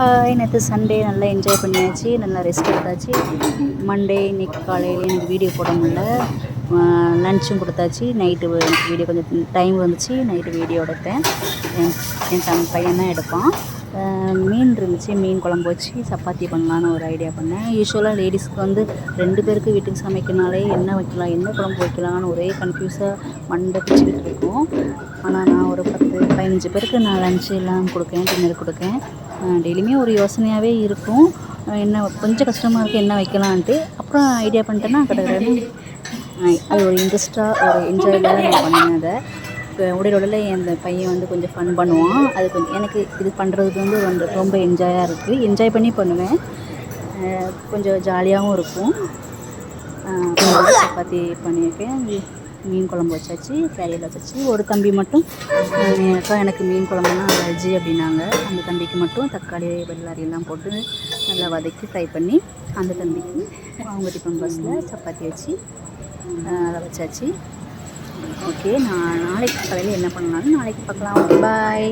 Hi நேற்று Sunday நல்லா enjoy பண்ணியாச்சு நல்லா ரெஸ்ட் எடுத்தாச்சு. மண்டே இன்னைக்கு காலையில் எனக்கு வீடியோ போட முடியல. லன்ச்சும் கொடுத்தாச்சு. நைட்டு வீடியோ கொஞ்சம் டைம் வந்துச்சு. நைட்டு வீடியோ எடுத்தேன். என் தன் தம் பையன் தான் எடுப்பான். மீன் இருந்துச்சு மீன் குழம்பு வச்சு சப்பாத்தி பண்ணலான்னு ஒரு ஐடியா பண்ணேன். யூஸ்வலாக லேடிஸ்க்கு வந்து ரெண்டு பேருக்கு வீட்டுக்கு சமைக்கனாலே என்ன வைக்கலாம் என்ன குழம்பு வைக்கலாம்னு ஒரே கன்ஃபியூஸாக மண்டை பிடிச்சிக்கிட்டு இருக்கும். ஆனால் நான் ஒரு பத்து பதினஞ்சு பேருக்கு நான் லஞ்சு எல்லாம் கொடுக்கேன் டின்னர் கொடுக்கேன். டெய்லியுமே ஒரு யோசனையாகவே இருக்கும். என்ன கொஞ்சம் கஷ்டமாக இருக்குது என்ன வைக்கலான்ட்டு. அப்புறம் ஐடியா பண்ணிட்டேன்னா கடற்கடன்னு அது ஒரு இன்ட்ரெஸ்ட்டாக ஒரு என்ஜாயில் நான் பண்ணேன் அதை இப்போ உடல் உடலில் என் பையன் வந்து கொஞ்சம் ஃபன் பண்ணுவான். அது கொஞ்சம் எனக்கு இது பண்ணுறதுக்கு வந்து வந்து ரொம்ப என்ஜாயாக இருக்குது என்ஜாய் பண்ணி பண்ணுவேன். கொஞ்சம் ஜாலியாகவும் இருக்கும். சப்பாத்தி பண்ணியிருக்கேன். மீன் குழம்பு வச்சாச்சு கேரியல் வச்சாச்சு. ஒரு தம்பி மட்டும். அக்கா எனக்கு மீன் குழம்புனா அலர்ஜி அப்படின்னாங்க. அந்த தம்பிக்கு மட்டும் தக்காளி வெள்ளாரி எல்லாம் போட்டு நல்லா வதக்கி ஃப்ரை பண்ணி அந்த தம்பிக்கு அவங்க டிஃபன் பாக்ஸில் சப்பாத்தி வச்சு அதை வச்சாச்சு. ஓகே நான் நாளைக்கு காலையில் என்ன பண்ணலாம்னு நாளைக்கு பார்க்கலாம். Okay bye